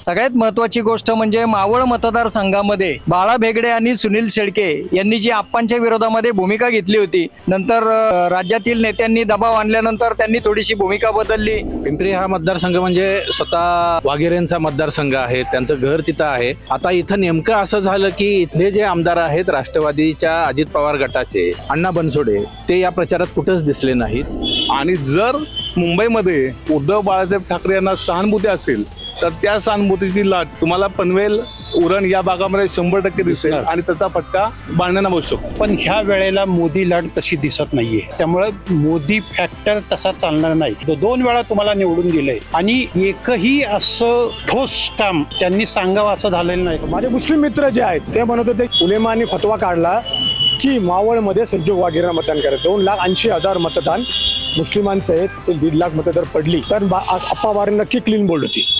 सगळ्यात महत्वाची गोष्ट म्हणजे मावळ मतदारसंघामध्ये बाळा भेगडे आणि सुनील शेळके यांनी जी आप्पांच्या विरोधामध्ये भूमिका घेतली होती नंतर राज्यातील नेत्यांनी दबाव आणल्यानंतर त्यांनी थोडीशी भूमिका बदलली. पिंपरी हा मतदारसंघ म्हणजे स्वतः वाघेरेंचा मतदारसंघ आहे त्यांचं घर तिथं आहे. आता इथं नेमकं असं झालं की इथले जे आमदार आहेत राष्ट्रवादीच्या अजित पवार गटाचे अण्णा बनसोडे ते या प्रचारात कुठंच दिसले नाहीत. आणि जर मुंबईमध्ये उद्धव बाळासाहेब ठाकरे यांना सहानुभूती असेल तर त्या सहानुभूतीची लाट तुम्हाला पनवेल उरण या भागामध्ये शंभर टक्के दिसेल आणि त्याचा फटका बाळण्याना बसू शकतो. पण ह्या वेळेला मोदी लढ तशी दिसत नाहीये. त्यामुळे मोदी फॅक्टर तसा चालणार नाही. दोन वेळा तुम्हाला निवडून दिलंय. आणि एकही असं ठोस काम त्यांनी सांगावं असं झालेलं नाही. माझे मुस्लिम मित्र जे आहेत ते म्हणत होते उलेमाने फतवा काढला की मावळमध्ये संजोग वाघेरा मतदान करत दोन लाख ऐंशी हजार मतदान मुस्लिमांचे आहेत ते दीड लाख मतदार पडली. तर अप्पा बारे नक्की क्लीन बोल्ड होती.